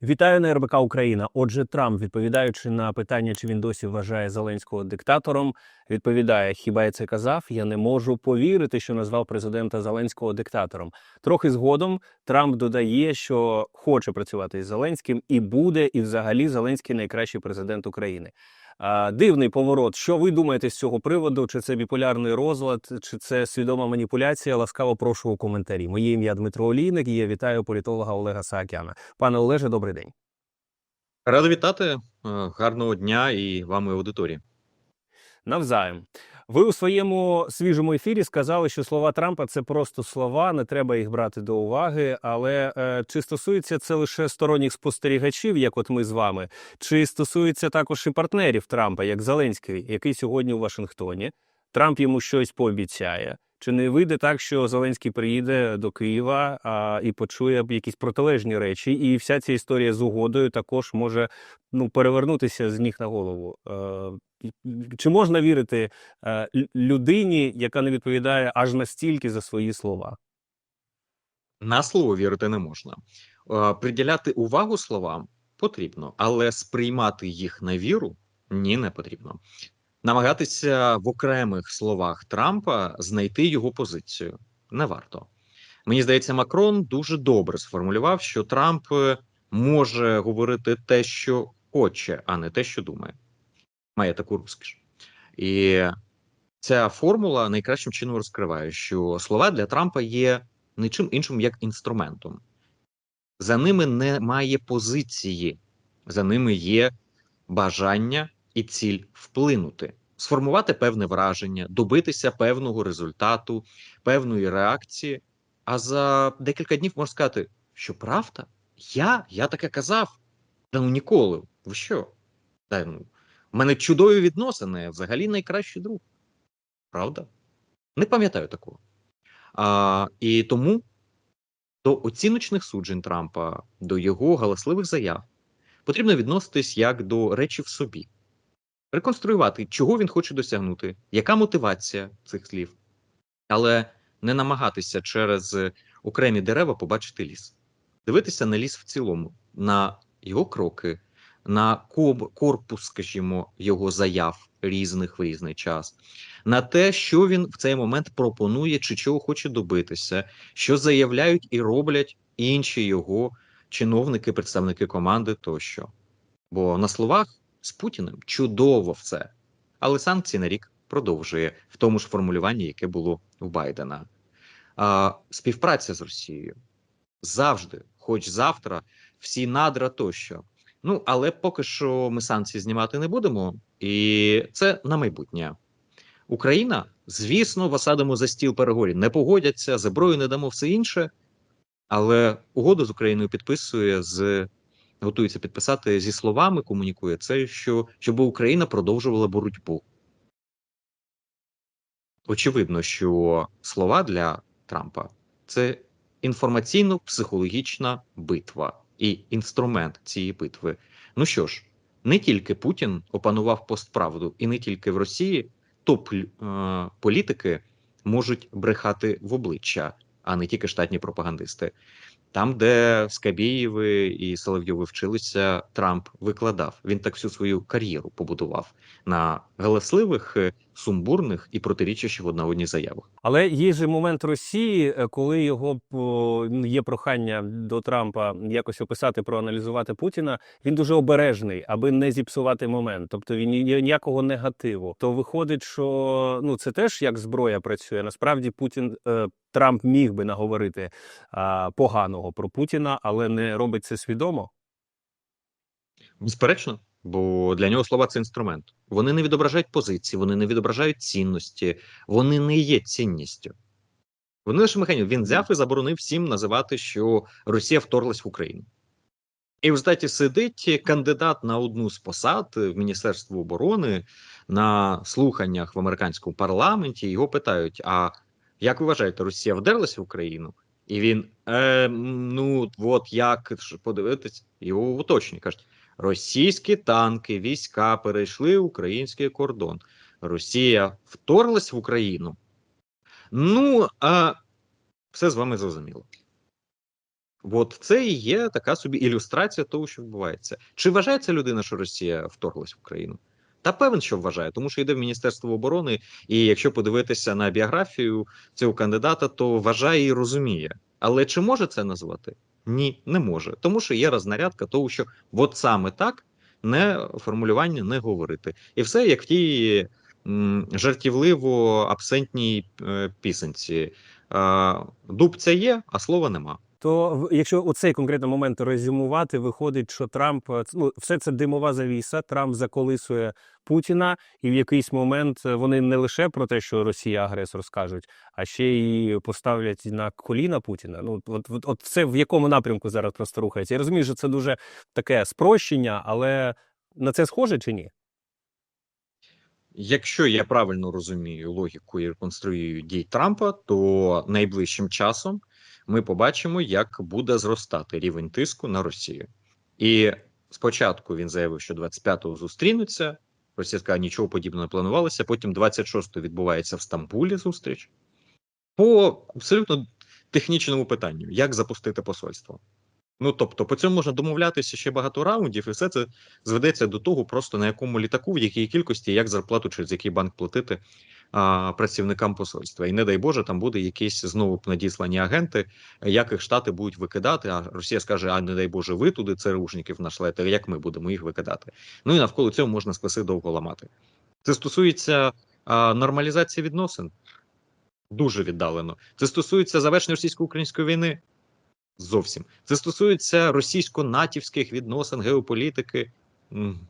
Вітаю на РБК Україна. Отже, Трамп, відповідаючи на питання, чи він досі вважає Зеленського диктатором, відповідає: Хіба я це казав? Я не можу повірити, що назвав президента Зеленського диктатором. Трохи згодом Трамп додає, що хоче працювати із Зеленським і буде, і взагалі Зеленський найкращий президент України. Дивний поворот. Що ви думаєте з цього приводу? Чи це біполярний розлад, чи це свідома маніпуляція? Ласкаво прошу у коментарі. Моє ім'я Дмитро Олійник. і Я вітаю політолога Олега Саакяна. Пане Олеже, добрий день. Радо вітати. Е, Гарного дня і вам і аудиторії. Навзаєм. Ви у своєму свіжому ефірі сказали, що слова Трампа це просто слова, не треба їх брати до уваги. Але е, чи стосується це лише сторонніх спостерігачів, як от ми з вами, чи стосується також і партнерів Трампа, як Зеленський, який сьогодні у Вашингтоні? Трамп йому щось пообіцяє. Чи не вийде так, що Зеленський приїде до Києва а, і почує якісь протилежні речі, і вся ця історія з угодою також може ну перевернутися з ніг на голову? Е, чи можна вірити е, людині, яка не відповідає аж настільки за свої слова? На слово вірити не можна. Е, Приділяти увагу словам потрібно, але сприймати їх на віру ні, не потрібно. Намагатися в окремих словах Трампа знайти його позицію не варто. Мені здається, Макрон дуже добре сформулював, що Трамп е, може говорити те, що хоче, а не те, що думає. Має таку розкіш. І ця формула найкращим чином розкриває, що слова для Трампа є нічим іншим, як інструментом. За ними немає позиції, за ними є бажання і ціль вплинути, сформувати певне враження, добитися певного результату, певної реакції. А за декілька днів можна сказати, що правда? Я? Я таке казав. Та ну ніколи. Ви що? Та, ну, у мене чудові відносини, взагалі найкращий друг. Правда? Не пам'ятаю такого. А, і тому до оціночних суджень Трампа, до його галасливих заяв потрібно відноситись як до речі в собі, реконструювати, чого він хоче досягнути, яка мотивація цих слів, але не намагатися через окремі дерева побачити ліс, дивитися на ліс в цілому, на його кроки, на корпус, скажімо, його заяв різних в різний час, на те, що він в цей момент пропонує чи чого хоче добитися, що заявляють і роблять інші його чиновники, представники команди тощо. Бо на словах з Путіним чудово все, але санкції на рік продовжує в тому ж формулюванні, яке було у Байдена. А, співпраця з Росією завжди, хоч завтра, всі надра тощо. Ну, але поки що ми санкції знімати не будемо, і це на майбутнє. Україна, звісно, посадимо за стіл переговорів, не погодяться, зброю не дамо все інше, але угоду з Україною підписує з готується підписати зі словами, комунікує це, що щоб Україна продовжувала боротьбу. Очевидно, що слова для Трампа це інформаційно-психологічна битва і інструмент цієї битви. Ну що ж, не тільки Путін опанував постправду, і не тільки в Росії топ е, політики можуть брехати в обличчя, а не тільки штатні пропагандисти. Там, де Скабєєви і Соловйови вчилися, Трамп викладав. Він так всю свою кар'єру побудував на галасливих, е, сумбурних і протирічащих одна одній заявах. Але є же момент Росії, е, коли його є прохання до Трампа якось описати, проаналізувати Путіна. Він дуже обережний, аби не зіпсувати момент. Тобто він ні- ніякого негативу. То виходить, що ну це теж як зброя працює. Насправді Путін е, Трамп міг би наговорити а, поганого про Путіна, але не робить це свідомо. Безперечно, бо для нього слова це інструмент. Вони не відображають позиції, вони не відображають цінності, вони не є цінністю. Вони лише механізм. Він взяв і заборонив всім називати, що Росія вторглась в Україну. І в результаті сидить кандидат на одну з посад в Міністерстві оборони на слуханнях в американському парламенті. Його питають: а як ви вважаєте, Росія вдерлася в Україну? І він е, ну от як подивитись, його уточнює. кажуть, російські танки, війська перейшли український кордон. Росія вторглась в Україну. Ну, а все з вами зрозуміло. От це і є така собі ілюстрація того, що відбувається. Чи вважає ця людина, що Росія вторглась в Україну? Та певен, що вважає, тому що йде в Міністерство оборони, і якщо подивитися на біографію цього кандидата, то вважає і розуміє. Але чи може це назвати? Ні, не може. Тому що є рознарядка того, що от саме так не формулювання не говорити. І все як в тій жартівливо абсентній е, пісенці. Е, дубця є, а слова нема. То якщо у цей конкретний момент резюмувати, виходить, що Трамп е, ну, все це димова завіса. Трамп заколисує Путіна, і в якийсь момент е, вони не лише про те, що Росія агресор скажуть, а ще й поставлять на коліна Путіна. Ну от, от, от це в якому напрямку зараз просто рухається. Я розумію, що це дуже таке спрощення, але на це схоже чи ні? Якщо я правильно розумію логіку і реконструюю дій Трампа, то найближчим часом ми побачимо, як буде зростати рівень тиску на Росію. І спочатку він заявив, що 25-го зустрінуться. Росія сказала, нічого подібного не планувалося. Потім 26-го відбувається в Стамбулі зустріч по абсолютно технічному питанню, як запустити посольство. Ну тобто, по цьому можна домовлятися ще багато раундів, і все це зведеться до того, просто на якому літаку, в якій кількості, як зарплату через який банк платити а, працівникам посольства. І не дай Боже, там буде якісь знову надіслані агенти, як їх штати будуть викидати. А Росія скаже: А не дай Боже, ви туди ЦРУшників нашлете, як ми будемо їх викидати. Ну і навколо цього можна спаси довго ламати. Це стосується а, нормалізації відносин. Дуже віддалено. Це стосується завершення російсько-української війни. Зовсім це стосується російсько-натівських відносин, геополітики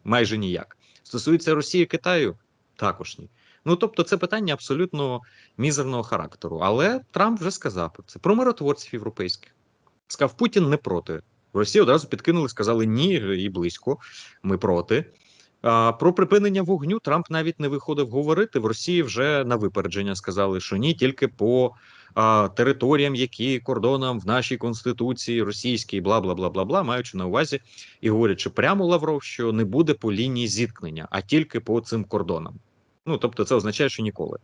майже ніяк. Стосується Росії Китаю, також ні. Ну тобто, це питання абсолютно мізерного характеру. Але Трамп вже сказав про це про миротворців європейських. Сказав, Путін не проти. В Росії одразу підкинули, сказали ні, і близько. Ми проти. А, про припинення вогню Трамп навіть не виходив говорити. В Росії вже на випередження сказали, що ні, тільки по а, територіям, які кордонам в нашій конституції російській, бла бла бла бла бла, маючи на увазі і говорячи прямо Лавров, що не буде по лінії зіткнення, а тільки по цим кордонам. Ну тобто, це означає, що ніколи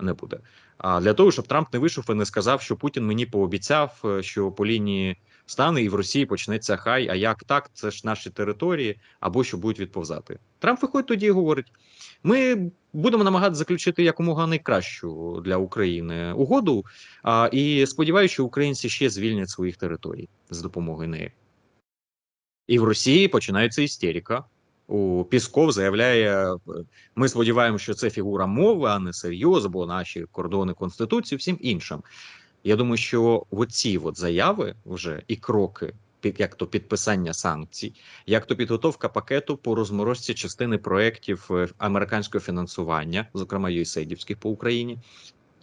не буде. А для того, щоб Трамп не вийшов і не сказав, що Путін мені пообіцяв, е, що по лінії стане і в Росії почнеться хай. А як так? Це ж наші території, або що будуть відповзати. Трамп виходить тоді і говорить: ми будемо намагатися заключити якомога найкращу для України угоду. А, і сподіваюся, що українці ще звільнять своїх територій з допомогою неї. І в Росії починається істерика. У Пісков заявляє: ми сподіваємося, що це фігура мови, а не серйоз, бо наші кордони конституції, всім іншим. Я думаю, що оці от заяви вже і кроки, як то підписання санкцій, як то підготовка пакету по розморозці частини проєктів е, американського фінансування, зокрема USAID-івських по Україні,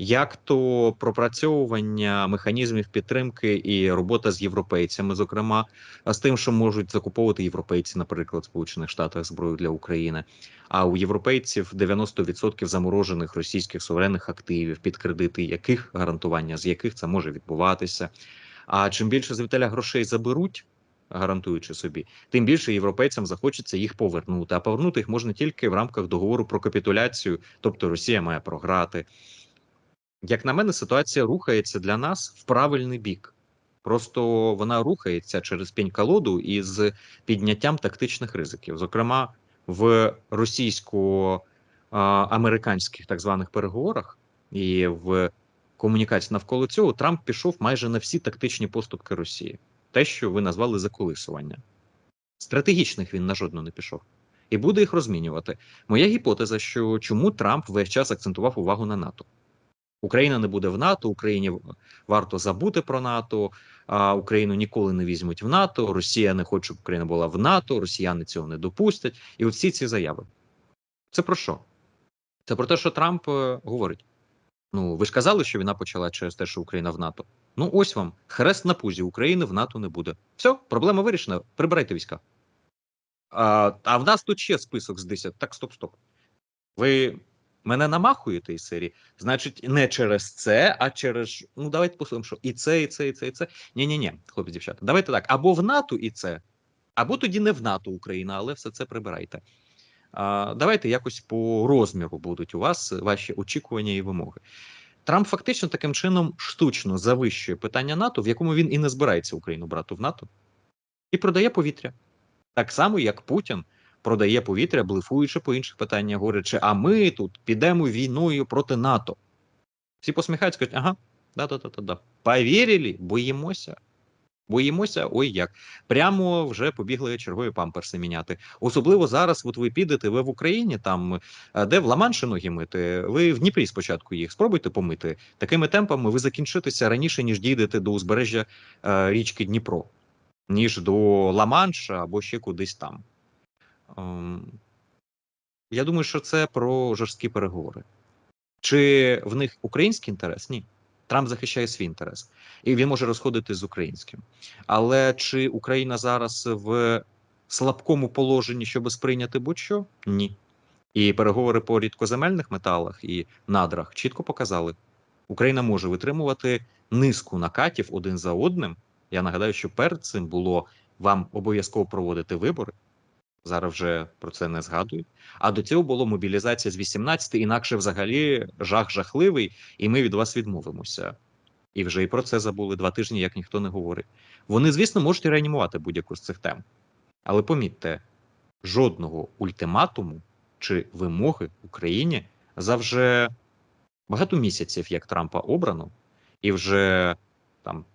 як то пропрацьовування механізмів підтримки і робота з європейцями, зокрема, з тим, що можуть закуповувати європейці, наприклад, Сполучених Штатах зброю для України. А у європейців 90% заморожених російських суверенних активів, під кредити яких гарантування з яких це може відбуватися. А чим більше звітеля грошей заберуть, гарантуючи собі, тим більше європейцям захочеться їх повернути. А повернути їх можна тільки в рамках договору про капітуляцію, тобто Росія має програти. Як на мене, ситуація рухається для нас в правильний бік. Просто вона рухається через пінь-колоду із підняттям тактичних ризиків, зокрема в російсько-американських так званих переговорах і в комунікації навколо цього Трамп пішов майже на всі тактичні поступки Росії, те, що ви назвали заколисування. Стратегічних він на жодну не пішов і буде їх розмінювати. Моя гіпотеза, що чому Трамп весь час акцентував увагу на НАТО. Україна не буде в НАТО, Україні варто забути про НАТО, а Україну ніколи не візьмуть в НАТО. Росія не хоче, щоб Україна була в НАТО, Росіяни цього не допустять. І всі ці заяви. Це про що? Це про те, що Трамп е, говорить: ну ви ж казали, що війна почала через те, що Україна в НАТО. Ну ось вам хрест на пузі України в НАТО не буде. Все, проблема вирішена. Прибирайте війська. А, а в нас тут ще список з 10. Так, стоп, стоп. Ви мене намахуєте із серії, значить, не через це, а через. Ну, давайте послухаємо, що і це, і це, і це, і це. Ні, ні, ні, хлопці, дівчата. Давайте так. Або в НАТО і це, або тоді не в НАТО Україна, але все це прибирайте. А, Давайте якось по розміру будуть у вас ваші очікування і вимоги. Трамп фактично таким чином штучно завищує питання НАТО, в якому він і не збирається Україну брати в НАТО, і продає повітря. Так само, як Путін продає повітря, блефуючи по інших питаннях, говорячи, а ми тут підемо війною проти НАТО. Всі посміхаються, кажуть, ага, да-да-да-да. Повірили, боїмося. Боїмося, ой як. Прямо вже побігли чергові памперси міняти. Особливо зараз, от ви підете, ви в Україні, там, е, де в Ла-Манші ноги мити, ви в Дніпрі спочатку їх спробуйте помити. Такими темпами ви закінчитеся раніше, ніж дійдете до узбережжя е, річки Дніпро, ніж до Ла-Манша або ще кудись там. Я думаю, що це про жорсткі переговори. Чи в них український інтерес? Ні. Трамп захищає свій інтерес, і він може розходити з українським. Але чи Україна зараз в слабкому положенні, щоб сприйняти будь-що? Ні. І переговори по рідкоземельних металах і надрах чітко показали, Україна може витримувати низку накатів один за одним. Я нагадаю, що перед цим було вам обов'язково проводити вибори. Зараз вже про це не згадують. А до цього було мобілізація з 18, інакше взагалі жах жахливий, і ми від вас відмовимося. І вже і про це забули два тижні, як ніхто не говорить. Вони, звісно, можуть реанімувати будь-яку з цих тем. Але помітьте, жодного ультиматуму чи вимоги Україні за вже багато місяців, як Трампа обрано, і вже там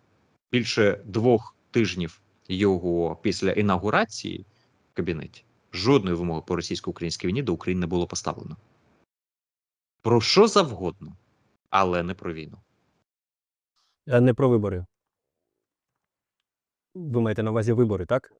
більше двох тижнів його після інаугурації кабінеті. Жодної вимоги по російсько-українській війні до України не було поставлено. Про що завгодно, але не про війну. А не про вибори. Ви маєте на увазі вибори, так?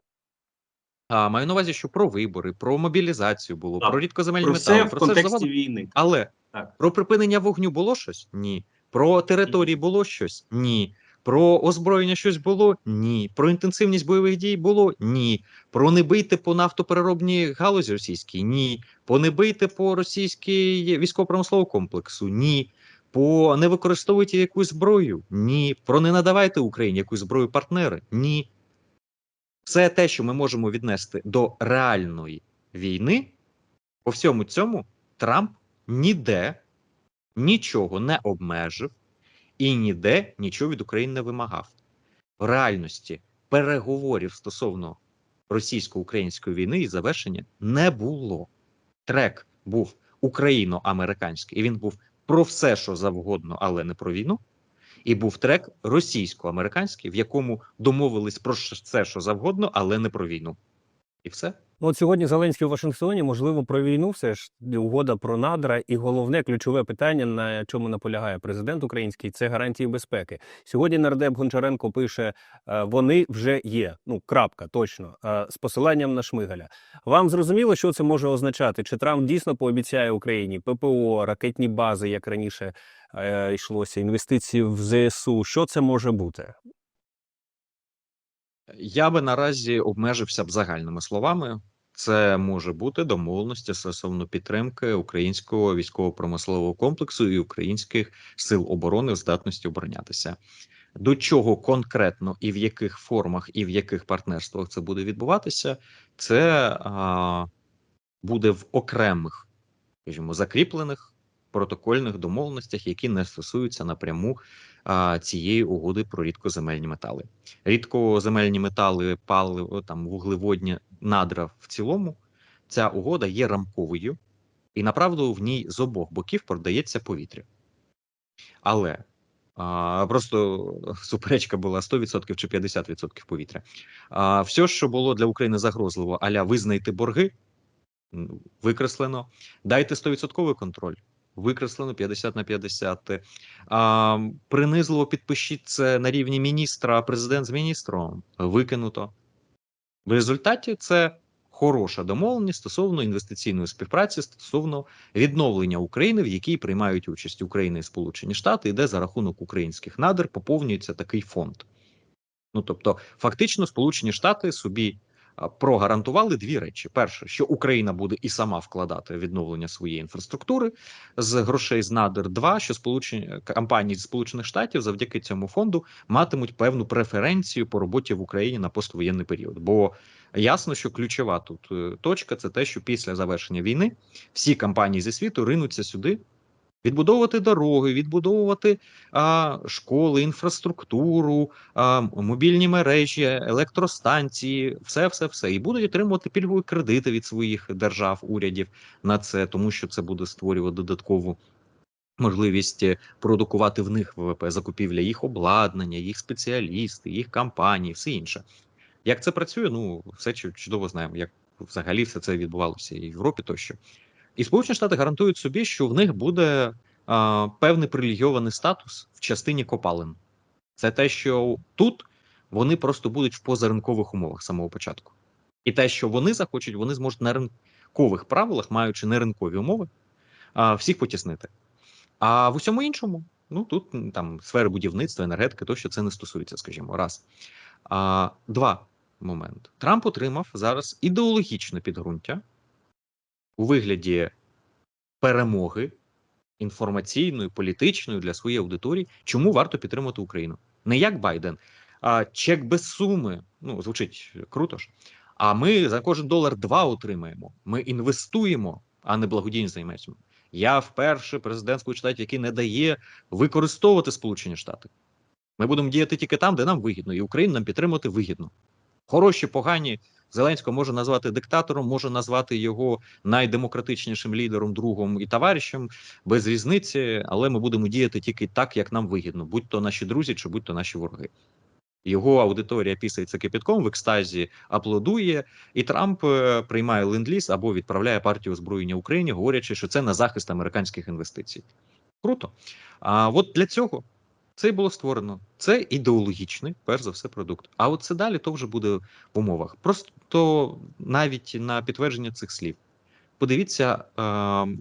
А маю на увазі, що про вибори, про мобілізацію було, Так, про рідкоземельні Про метали, все в про все контексті завгодно. війни. Але Так. про припинення вогню було щось? Ні. Про території було щось? Ні. Про озброєння щось було? Ні. Про інтенсивність бойових дій було? Ні. Про не бийте по нафтопереробній галузі російській? Ні. По не бийте по російській військово-промисловому комплексу? Ні. По не використовуйте якусь зброю? Ні. Про не надавайте Україні якусь зброю партнери? Ні. Все те, що ми можемо віднести до реальної війни, по всьому цьому Трамп ніде нічого не обмежив і ніде нічого від України не вимагав. В реальності переговорів стосовно російсько-української війни і завершення не було. Трек був україно-американський, і він був про все, що завгодно, але не про війну. І був трек російсько-американський, в якому домовились про все, що завгодно, але не про війну. І все. Ну, от сьогодні Зеленський у Вашингтоні, можливо, про війну все ж угода про надра, і головне ключове питання, на чому наполягає президент український, це гарантії безпеки. Сьогодні нардеп Гончаренко пише: е, вони вже є. Ну крапка, точно е, з посиланням на Шмигаля. Вам зрозуміло, що це може означати? Чи Трамп дійсно пообіцяє Україні ППО, ракетні бази, як раніше е, йшлося, інвестиції в ЗСУ? Що це може бути? Я би наразі обмежився б загальними словами. Це може бути домовленості стосовно підтримки українського військово-промислового комплексу і українських сил оборони здатності оборонятися. До чого конкретно і в яких формах, і в яких партнерствах це буде відбуватися, це а, буде в окремих, скажімо, закріплених протокольних домовленостях, які не стосуються напряму а, цієї угоди про рідкоземельні метали. Рідкоземельні метали, паливо, там вуглеводні надра в цілому. Ця угода є рамковою, і направду в ній з обох боків продається повітря. Але а, просто суперечка була 100% чи 50% повітря. А, все, що було для України загрозливо, аля визнайте борги, викреслено. Дайте 100% контроль. Викреслено 50 на 50. А, принизливо підпишіть це на рівні міністра, президент з міністром. Викинуто. В результаті це хороша домовленість стосовно інвестиційної співпраці, стосовно відновлення України, в якій приймають участь Україна і Сполучені Штати, і де за рахунок українських надр поповнюється такий фонд. Ну тобто, фактично, Сполучені Штати собі прогарантували дві речі: перше, що Україна буде і сама вкладати відновлення своєї інфраструктури з грошей з надр. Два, що сполучені компанії з Сполучених Штатів завдяки цьому фонду матимуть певну преференцію по роботі в Україні на поствоєнний період. Бо ясно, що ключова тут е, точка це те, що після завершення війни всі компанії зі світу ринуться сюди Відбудовувати дороги, відбудовувати а, школи, інфраструктуру, а, мобільні мережі, електростанції, все, все, все. І будуть отримувати пільгові кредити від своїх держав, урядів на це, тому що це буде створювати додаткову можливість е, продукувати в них ВВП, закупівля їх обладнання, їх спеціалісти, їх компанії, все інше. Як це працює? Ну, все чудово знаємо, як взагалі все це відбувалося і в Європі тощо. І Сполучені Штати гарантують собі, що в них буде а, певний привілейований статус в частині копалин. Це те, що тут вони просто будуть в позаринкових умовах з самого початку. І те, що вони захочуть, вони зможуть на ринкових правилах, маючи неринкові умови, а, всіх потіснити. А в усьому іншому, ну тут там сфери будівництва, енергетики, тощо це не стосується, скажімо, раз. А, два момент. Трамп отримав зараз ідеологічне підґрунтя у вигляді перемоги інформаційної, політичної для своєї аудиторії, чому варто підтримати Україну. Не як Байден, а чек без суми. Ну, звучить круто ж. А ми за кожен долар два отримаємо. Ми інвестуємо, а не благодійно займаємося. Я вперше президент Сполучених Штатів, який не дає використовувати Сполучені Штати. Ми будемо діяти тільки там, де нам вигідно, і Україну нам підтримувати вигідно. Хороші, погані. Зеленського може назвати диктатором, може назвати його найдемократичнішим лідером, другом і товаришем, без різниці, але ми будемо діяти тільки так, як нам вигідно, будь то наші друзі, чи будь то наші вороги. Його аудиторія пісається кипятком в екстазі, аплодує, і Трамп е, приймає ленд-ліз або відправляє партію озброєння Україні, говорячи, що це на захист американських інвестицій. Круто. А от для цього це і було створено. Це ідеологічний, перш за все, продукт. А от це далі то вже буде в умовах. Просто навіть на підтвердження цих слів. Подивіться, е,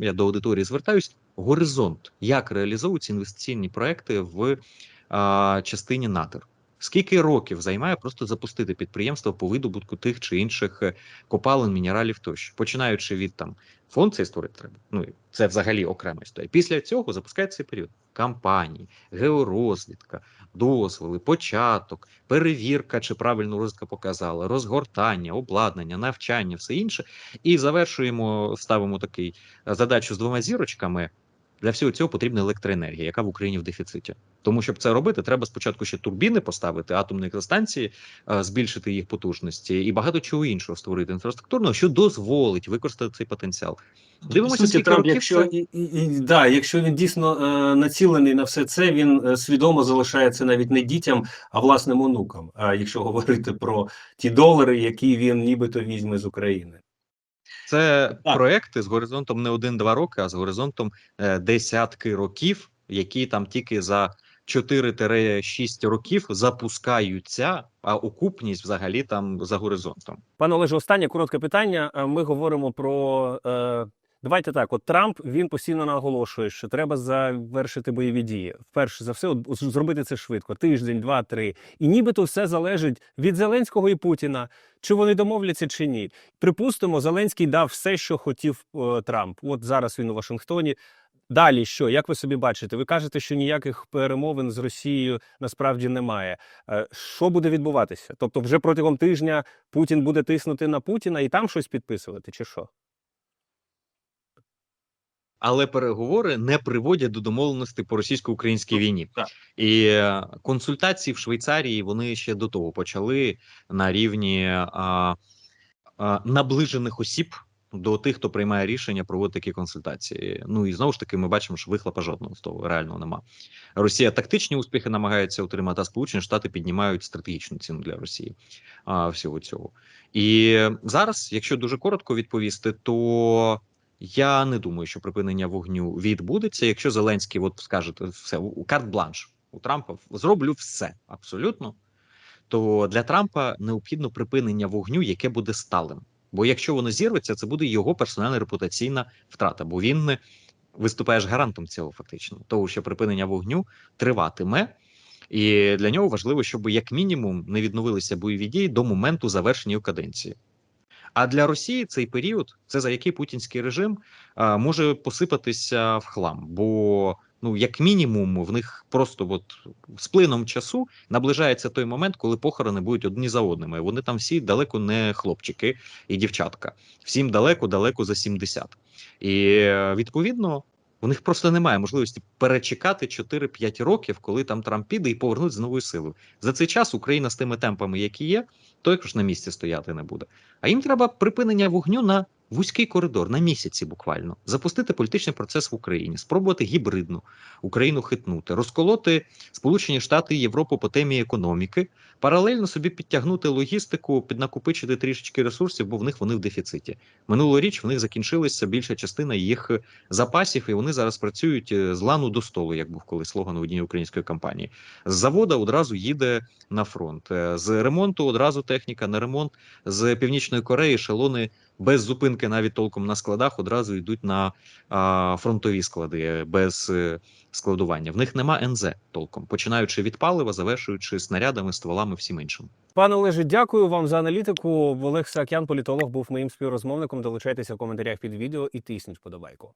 я до аудиторії звертаюсь. Горизонт, як реалізовуються інвестиційні проекти в е, частині натер. Скільки років займає просто запустити підприємство по видобутку тих чи інших е, копалин, мінералів тощо, починаючи від там фонд цей створити треба. Ну це взагалі окрема історія. Після цього запускається цей період кампанії, георозвідка, дозволи, початок, перевірка, чи правильно розвідка показала, розгортання, обладнання, навчання, все інше. І завершуємо, ставимо такий е, задачу з двома зірочками. Для всього цього потрібна електроенергія, яка в Україні в дефіциті. Тому щоб це робити, треба спочатку ще турбіни поставити, атомні електростанції, е, збільшити їх потужності і багато чого іншого створити інфраструктурного, що дозволить використати цей потенціал. Дивимося, суті, Трамп, років якщо, це- і, і, да, якщо він дійсно е, націлений на все це, він е, свідомо залишається навіть не дітям, а власним онукам. А якщо говорити про ті долари, які він нібито візьме з України. Це Так. проекти з горизонтом не один-два роки, а з горизонтом е, десятки років, які там тільки за 4-6 років запускаються, а окупність взагалі там за горизонтом. Пане Олеже, останнє коротке питання. Е, Ми говоримо про. Е, давайте так: от Трамп він постійно наголошує, що треба завершити бойові дії. Вперше за все, от, зробити це швидко: тиждень, два, три. І нібито все залежить від Зеленського і Путіна, чи вони домовляться, чи ні. Припустимо, Зеленський дав все, що хотів е, Трамп. От зараз він у Вашингтоні. Далі що? Як ви собі бачите? Ви кажете, що ніяких перемовин з Росією насправді немає. Е, Що буде відбуватися? Тобто, вже протягом тижня Путін буде тиснути на Путіна і там щось підписувати, чи що? Але переговори не приводять до домовленості по російсько-українській війні. так. І е, консультації в Швейцарії вони ще до того почали на рівні а, а, наближених осіб до тих, хто приймає рішення проводити такі консультації. Ну і знову ж таки, ми бачимо, що вихлопа жодного з того реального нема. Росія тактичні успіхи намагається отримати, а Сполучені Штати піднімають стратегічну ціну для Росії а, всього цього. І зараз, якщо дуже коротко відповісти, то я не думаю, що припинення вогню відбудеться. Якщо Зеленський, от скажете, все у карт-бланш у Трампа зроблю все абсолютно. То для Трампа необхідно припинення вогню, яке буде сталим. Бо якщо воно зірветься, це буде його персональна репутаційна втрата, бо він не виступає ж гарантом цього, фактично, того, що припинення вогню триватиме. І для нього важливо, щоб як мінімум не відновилися бойові дії до моменту завершення каденції. А для Росії цей період це за який путінський режим а, може посипатися в хлам, бо ну як мінімум в них просто от з плином часу наближається той момент, коли похорони будуть одні за одними. Вони там всі далеко не хлопчики і дівчатка, всім далеко, далеко за 70. І е, відповідно У них просто немає можливості перечекати 4-5 років, коли там Трамп піде і повернуть з новою силою. За цей час Україна з тими темпами, які є, також на місці стояти не буде. А їм треба припинення вогню на вузький коридор, на місяці буквально, запустити політичний процес в Україні, спробувати гібридну Україну хитнути, розколоти Сполучені Штати і Європу по темі економіки, паралельно собі підтягнути логістику, піднакопичити трішечки ресурсів, бо в них вони в дефіциті. Минулоріч в них закінчилася більша частина їх запасів, і вони зараз працюють е, з лану до столу, як був колись слоган у одній української компанії. З завода одразу їде на фронт. Е, З ремонту одразу техніка на ремонт. З північної Кореї шалони без зупинки, навіть толком на складах, одразу йдуть на а, фронтові склади е, без е, складування. В них нема НЗ толком, починаючи від палива, завершуючи снарядами, стволами, всім іншим. Пане Олеже, дякую вам за аналітику. Олег Сакян, політолог, був моїм співрозмовником. Долучайтеся в коментарях під відео і тисніть подобайку.